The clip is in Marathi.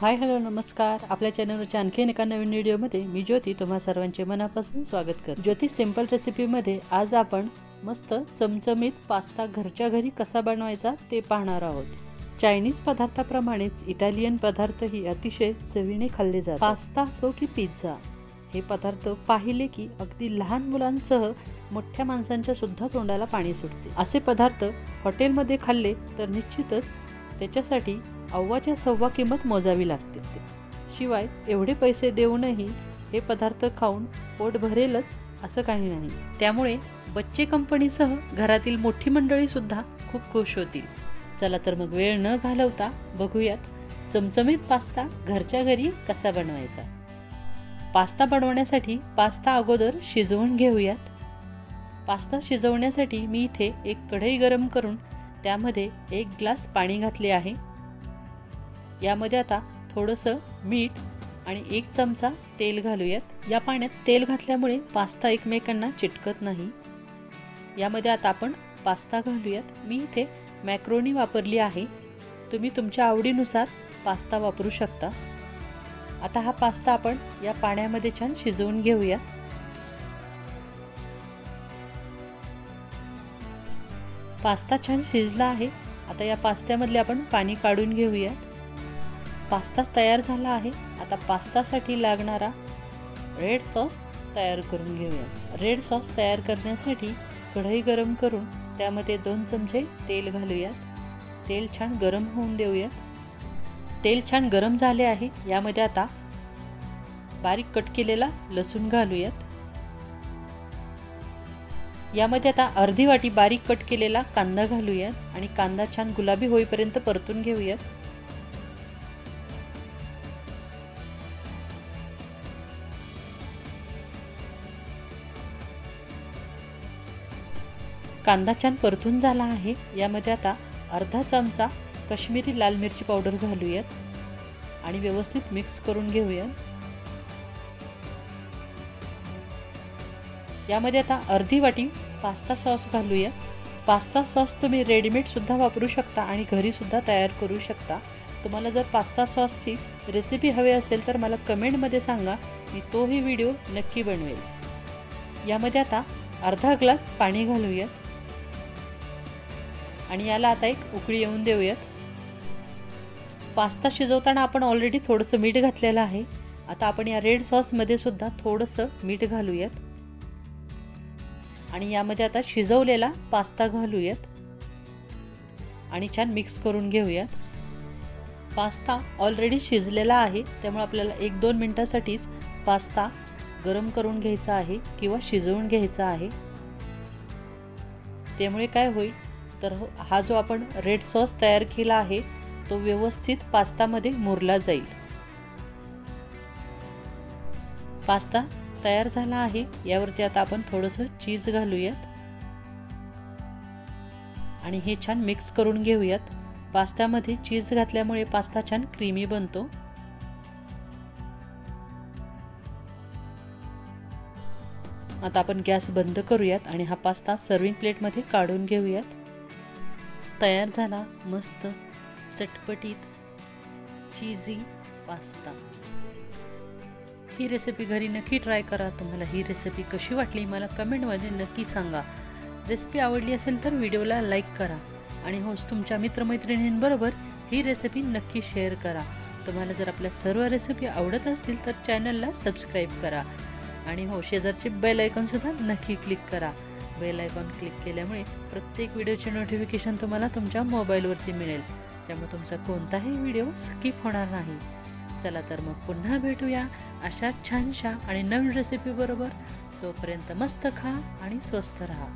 हाय हॅलो नमस्कार. आपल्या चॅनलवरच्या आणखीन एका नवीन व्हिडिओमध्ये मी ज्योती तुम्हा सर्वांचे मनापासून स्वागत कर ज्योती सिंपल रेसिपीमध्ये आज आपण मस्त चमचमीत पास्ता घरच्या घरी कसा बनवायचा ते पाहणार आहोत. चायनीज पदार्थाप्रमाणेच इटालियन पदार्थही अतिशय चवीने खाल्ले जातात. पास्ता असो की पिझ्झा हे पदार्थ पाहिले की अगदी लहान मुलांसह मोठ्या माणसांच्या सुद्धा तोंडाला पाणी सुटते. असे पदार्थ हॉटेलमध्ये खाल्ले तर निश्चितच त्याच्यासाठी अव्वाच्या सव्वा किंमत मोजावी लागते. शिवाय एवढे पैसे देऊनही हे पदार्थ खाऊन पोट भरेलच असं काही नाही. त्यामुळे बच्चे कंपनीसह घरातील मोठी मंडळी सुद्धा खूप खुश होतील. चला तर मग वेळ न घालवता बघूयात चमचमीत पास्ता घरच्या घरी कसा बनवायचा. पास्ता बनवण्यासाठी पास्ता अगोदर शिजवून घेऊयात. पास्ता शिजवण्यासाठी मी इथे एक कढई गरम करून त्यामध्ये एक ग्लास पाणी घातले आहे. यामध्ये आता थोडंसं मीठ आणि एक चमचा तेल घालूयात. या पाण्यात तेल घातल्यामुळे पास्ता एकमेकांना चिटकत नाही. यामध्ये आता आपण पास्ता घालूयात. मी इथे मॅक्रोनी वापरली आहे. तुम्ही तुमच्या आवडीनुसार पास्ता वापरू शकता. आता हा पास्ता आपण या पाण्यामध्ये छान शिजवून घेऊयात. पास्ता छान शिजला आहे. आता या पास्त्यामधले आपण पाणी काढून घेऊयात. पास्ता तयार झाला आहे. आता पास्तासाठी लागणारा रेड सॉस तयार करून घेऊया. रेड सॉस तयार करण्यासाठी कढई गरम करून त्यामध्ये दोन चमचे तेल घालूयात. तेल छान गरम होऊन देऊयात. तेल छान गरम झाले आहे. यामध्ये आता बारीक कट केलेला लसूण घालूयात. यामध्ये आता अर्धी वाटी बारीक कट केलेला कांदा घालूयात आणि कांदा छान गुलाबी होईपर्यंत परतून घेऊयात. कांदा छान परतून झाला आहे. यामध्ये आता अर्धा चमचा कश्मीरी लाल मिरची पावडर घालूयात आणि व्यवस्थित मिक्स करून घेऊयात. यामध्ये आता अर्धी वाटी पास्ता सॉस घालूया पास्ता सॉस तुम्ही रेडीमेडसुद्धा वापरू शकता आणि घरीसुद्धा तयार करू शकता. तुम्हाला जर पास्ता सॉसची रेसिपी हवी असेल तर मला कमेंटमध्ये सांगा मी तोही व्हिडिओ नक्की बनवेल. यामध्ये आता अर्धा ग्लास पाणी घालूयात. आणि याला आता एक उकळी येऊन देऊयात. पास्ता शिजवताना आपण ऑलरेडी थोडंसं मीठ घातलेलं आहे. आता आपण या रेड सॉसमध्ये सुद्धा थोडंसं मीठ घालूयात. आणि यामध्ये आता शिजवलेला पास्ता घालूयात. आणि छान मिक्स करून घेऊयात. पास्ता ऑलरेडी शिजलेला आहे. त्यामुळे आपल्याला एक दोन मिनटासाठीच पास्ता गरम करून घ्यायचा आहे किंवा शिजवून घ्यायचा आहे. त्यामुळे काय होईल? तर हा जो आपण रेड सॉस तयार केला आहे तो व्यवस्थित पास्तामध्ये मुरला जाईल. पास्ता तयार झाला आहे. यावरती आता आपण थोडंसं चीज घालूयात. आणि हे छान मिक्स करून घेऊयात. पास्त्यामध्ये चीज घातल्यामुळे पास्ता छान क्रीमी बनतो. आता आपण गॅस बंद करूयात आणि हा पास्ता सर्विंग प्लेटमध्ये काढून घेऊयात. तयार झाला मस्त चटपटीत चीजी पास्ता ही रेसिपी घरी नक्की ट्राय करा. तुम्हाला ही रेसिपी कशी वाटली मला कमेंटमध्ये नक्की सांगा. रेसिपी आवडली असेल तर व्हिडिओला लाईक करा. आणि हो तुमच्या मित्रमैत्रिणींबरोबर ही रेसिपी नक्की शेअर करा. तुम्हाला जर आपल्या सर्व रेसिपी आवडत असतील तर चॅनलला सबस्क्राईब करा. आणि हो शेजारचे बेल ऐकूनसुद्धा नक्की क्लिक करा. बेल आयकॉन क्लिक केल्यामुळे प्रत्येक व्हिडिओचे नोटिफिकेशन तुम्हाला तुमच्या मोबाईलवरती मिळेल. त्यामुळे तुमचा कोणताही व्हिडिओ स्किप होणार नाही. चला तर मग पुन्हा भेटूया अशा छानशा आणि नवीन रेसिपीबरोबर तोपर्यंत मस्त खा आणि स्वस्त राहा.